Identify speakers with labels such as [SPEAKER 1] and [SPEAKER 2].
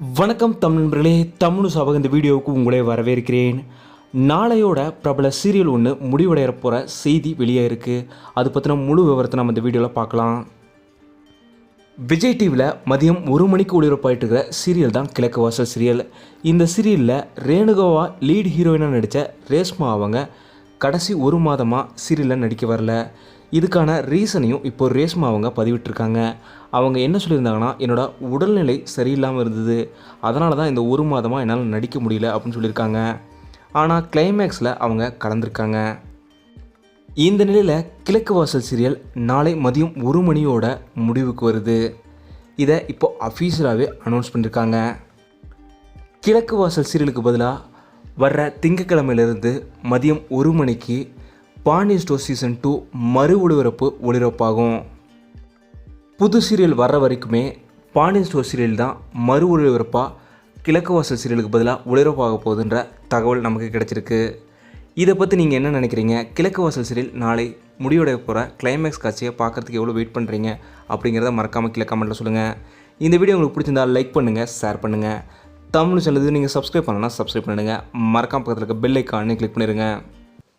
[SPEAKER 1] வணக்கம் தமிழ் நண்பர்களே தமிழ் சாபக இந்த வீடியோவுக்கு உங்களை வரவேற்கிறேன். நாளையோட பிரபல சீரியல் ஒன்று முடிவடைய போகிற செய்தி வெளியே இருக்குது அது பற்றின முழு விவரத்தை நம்ம இந்த வீடியோவில் பார்க்கலாம் விஜய் டிவியில் மதியம் ஒரு மணிக்கு ஒளிபரப்பாயிட்டு இருக்கிற சீரியல் தான் கிழக்கு வாசல் சீரியல். இந்த சீரியலில் ரேணுகோவா லீட் ஹீரோயினாக நடித்த ரேஷ்மா அவங்க கடைசி ஒரு மாதமாக சீரியலில் நடிக்க வரல. இதுக்கான ரீசனையும் இப்போ ரேஷ்மா அவங்க பதிவிட்டிருக்காங்க. அவங்க என்ன சொல்லியிருந்தாங்கன்னா என்னோட உடல்நிலை சரியில்லாமல் இருந்தது. அதனால தான் இந்த ஒரு மாதமாக என்னால் நடிக்க முடியல அப்படின்னு சொல்லியிருக்காங்க. ஆனால் கிளைமேக்ஸில் அவங்க கலந்துருக்காங்க. இந்த நிலையில் கிழக்கு வாசல் சீரியல் நாளை மதியம் ஒரு மணியோட முடிவுக்கு வருது. இதை இப்போ அஃபீஷியலாகவே அனௌன்ஸ் பண்ணியிருக்காங்க கிழக்கு வாசல் சீரியலுக்கு பதிலாக வர்ற திங்கக்கிழமையிலிருந்து மதியம் ஒரு மணிக்கு பாண்டி ஸ்டோர் சீசன் டூ மறு ஒளிபரப்பு ஒளிபரப்பாகும். புது சீரியல் வர்ற வரைக்குமே பாண்டி ஸ்டோர் சீரியல் தான் மறு ஒளிபரப்பாக கிழக்கு வாசல் சீரியலுக்கு பதிலாக ஒளிபரப்பாக போகுதுன்ற தகவல் நமக்கு கிடைச்சிருக்கு. இதை பற்றி நீங்கள் என்ன நினைக்கிறீங்க? கிழக்கு வாசல் சீரியல் நாளை முடிவடைய போகிற கிளைமேக்ஸ் காட்சியை பார்க்குறதுக்கு எவ்வளோ வெயிட் பண்ணுறீங்க அப்படிங்கிறத மறக்காமல் கீழே கமெண்ட்டில் சொல்லுங்கள் இந்த வீடியோ உங்களுக்கு பிடிச்சிருந்தா லைக் பண்ணுங்கள் ஷேர் பண்ணுங்கள் தமிழ் சேனல் நீங்கள் சப்ஸ்கிரைப் பண்ணலன்னா சப்ஸ்கிரைப் பண்ணிடுங்க. மறக்காம பக்கத்தில் இருக்க பெல் ஐக்கானே கிளிக் பண்ணிடுங்க.